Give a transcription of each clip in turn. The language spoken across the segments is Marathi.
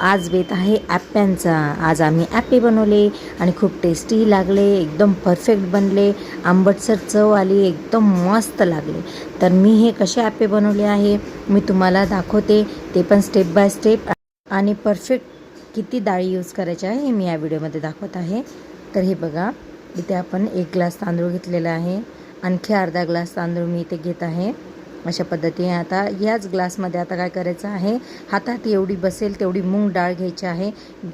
आज बेत आहे ॲप्प्यांचा आज आम्ही ॲप्पे बनवले आणि खूप टेस्टी लागले एकदम परफेक्ट बनले. आंबटसर चव आली एकदम मस्त लागले. तर मी हे कसे ॲप्पे बनवले आहे मी तुम्हाला दाखवते. ते पण स्टेप बाय स्टेप आणि परफेक्ट किती डाळी यूज करायची आहे हे मी या व्हिडिओमध्ये दाखवत आहे. तर हे बघा इथे आपण एक ग्लास तांदूळ घेतलेला आहे. आणखी अर्धा ग्लास तांदूळ मी इथे घेत आहे. अशा पद्धतीने आता याच ग्लासमध्ये आता काय करायचं आहे? हातात एवढी बसेल तेवढी मूग डाळ घ्यायची आहे.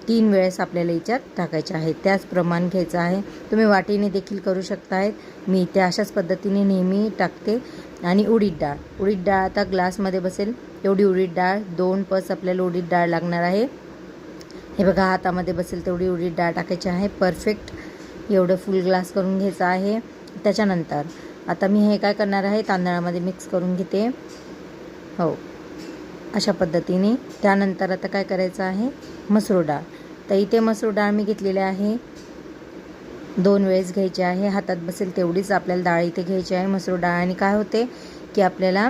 तीन वेळेस आपल्याला याच्यात टाकायचे आहे. त्याच प्रमाण घ्यायचं आहे. तुम्ही वाटीने देखील करू शकतायत मी त्या अशाच पद्धतीने नेहमी टाकते. आणि उडीद डाळ. उडीद डाळ आता ग्लासमध्ये बसेल. तेवढी उडीद डाळ दोन पस आपल्याला उडीद डाळ लागणार आहे. हे बघा हातामध्ये बसेल तेवढी उडीद डाळ टाकायची आहे. परफेक्ट एवढं फुल ग्लास करून घ्यायचं आहे. त्याच्यानंतर आता मी हे काय करणार आहे तांदळामध्ये मिक्स करून घेते. हो अशा पद्धतीने. त्यानंतर आता काय करायचं आहे मसूर डाळ. तर इथे मसूर डाळ मी घेतलेली आहे. दोन वेळेस घ्यायची आहे. हातात बसेल तेवढीच आपल्याला डाळ इथे घ्यायची आहे मसूर डाळ. आणि काय होते की आपल्याला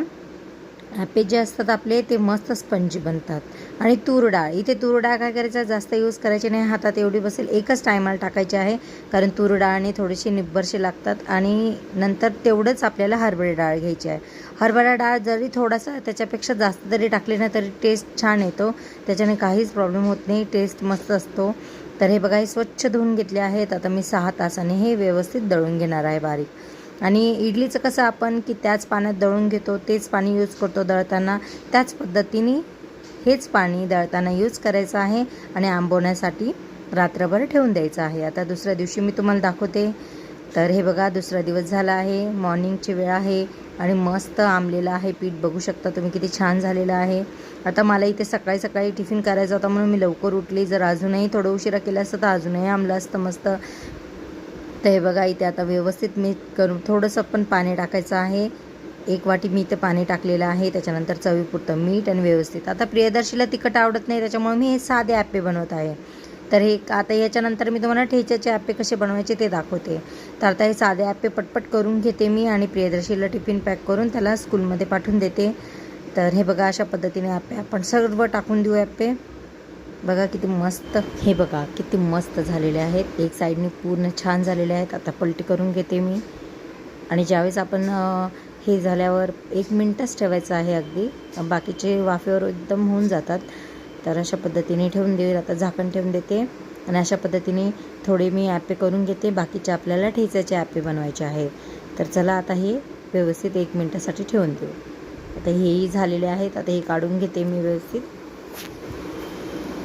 ॲपे जे असतात आपले ते मस्त स्पंजी बनतात. आणि तूर डाळ इथे तूर डाळ काय करायचा? जास्त यूज करायची नाही. हातात एवढी बसेल एकच टायमाला टाकायची आहे. कारण तूर डाळने थोडीशी निब्बरशी लागतात. आणि नंतर तेवढंच आपल्याला हरभरा डाळ घ्यायची आहे. हरभरा डाळ जरी थोडासा त्याच्यापेक्षा जास्त जरी टाकली ना तरी टेस्ट छान येतो. त्याच्याने काहीच प्रॉब्लेम होत नाही. टेस्ट मस्त असतो. तर हे बघा हे स्वच्छ धुवून घेतले आहेत. आता मी सहा तासाने हे व्यवस्थित दळून घेणार आहे बारीक. आणि इडलीचं कसं आपण की त्याच पाण्यात दळून घेतो तेच पाणी यूज करतो दळताना त्याच पद्धतीने हेच पाणी दळताना यूज करायचं आहे आणि आंबवण्यासाठी रात्रभर ठेवून द्यायचं आहे. आता दुसऱ्या दिवशी मी तुम्हाला दाखवते. तर हे बघा दुसरा दिवस झाला आहे मॉर्निंगची वेळ आहे आणि मस्त आंबलेलं आहे. पीठ बघू शकता तुम्ही किती छान झालेलं आहे. आता मला इथे सकाळी सकाळी टिफिन करायचा होता म्हणून मी लवकर उठली. जर अजूनही थोडं उशिरा केलं असतं तर अजूनही आंबलं असतं मस्त. तर हे बघा इथे आता व्यवस्थित मी करून थोडंसं पण पाणी टाकायचं आहे. एक वाटी मी इथं पाणी टाकलेलं आहे त्याच्यानंतर चवीपुरतं मीठ आणि व्यवस्थित. आता प्रियदर्शीला तिखट आवडत नाही त्याच्यामुळे मी हे साधे ॲपे बनवत आहे. तर हे आता याच्यानंतर मी तुम्हाला ठेच्याचे ॲपे कसे बनवायचे ते दाखवते. तर आता हे साधे ॲपे पटपट करून घेते मी आणि प्रियदर्शीला टिफिन पॅक करून त्याला स्कूलमध्ये पाठवून देते. तर हे बघा अशा पद्धतीने ॲपे आपण सर्व टाकून देऊ ॲपे बघा किती मस्त. हे बघा किती मस्त झालेले आहेत. एक साईडने पूर्ण छान झालेले आहेत. आता पलटी करून घेते मी. आणि ज्यावेळेस आपण हे झाल्यावर एक मिनटच ठेवायचं आहे अगदी. बाकीचे वाफेवर एकदम होऊन जातात. तर अशा पद्धतीने ठेवून देऊ आता झाकण ठेवून देते. आणि अशा पद्धतीने थोडे मी ॲपे करून घेते. बाकीचे आपल्याला ठेचायचे ॲपे बनवायचे आहेत. तर चला आता हे व्यवस्थित एक मिनटासाठी ठेवून देऊ. आता हेही झालेले आहेत. आता हे काढून घेते मी व्यवस्थित.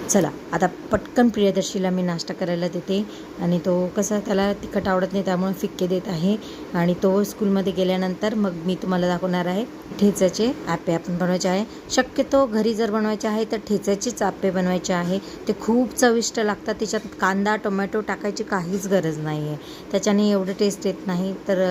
चला आता पटकन प्रियदर्शीला मी नाश्ता करायला देते. आणि तो कसा त्याला तिखट आवडत नाही त्यामुळे फिक्के देत आहे. आणि तो स्कूलमध्ये गेल्यानंतर मग मी तुम्हाला दाखवणार आहे ठेचाचे आप्पे आपण बनवायचे आहे. शक्यतो घरी जर बनवायचे आहे तर ठेचाचेच आप्पे बनवायचे आहे. ते खूप चविष्ट लागतात त्याच्यात कांदा टोमॅटो टाकायची काहीच गरज नाही आहे त्याच्याने एवढं टेस्ट येत नाही तर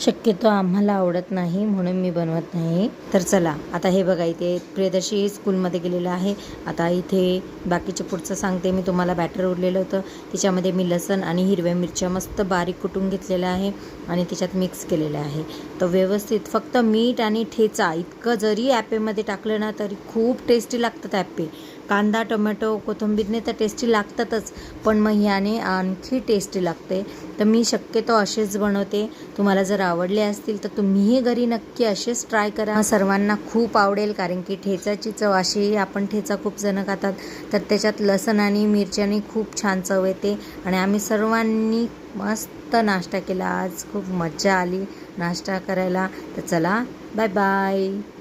शक्यतो आम्हाला आवडत नाही म्हणून मी बनवत नाही. तर चला आता हे बघा इथे प्रियदर्शी स्कूलमध्ये गेलेलं आहे. आता इथे बाकीचे पुढचं सांगते. मी तुम्हाला बॅटर उरलेलं होतं. त्याच्यामध्ये मी लसण आणि हिरव्या मिरच्या मस्त बारीक कुटून घेतलेल्या आहे आणि त्याच्यात मिक्स केलेलं आहे. तर व्यवस्थित फक्त मीठ आणि ठेचा इतकं जरी ॲपेमध्ये टाकलं ना तरी खूप टेस्टी लागतात ॲपे कांदा टोमॅटो कोथिंबीरने तर टेस्टी लागतातच पण मग ह्याने आणखी टेस्टी लागते. तर मी शक्यतो असेच बनवते. तुम्हाला जर आवडले असतील तर तुम्हीही घरी नक्की असेच ट्राय करा. सर्वांना खूप आवडेल कारण की ठेचाची चव अशी आपण ठेचा खूप जणं खातात तर त्याच्यात लसण आणि मिरच्याने खूप छान चव येते. आणि आम्ही सर्वांनी मस्त नाश्ता केला. आज खूप मजा आली नाश्ता करायला. तर चला बाय बाय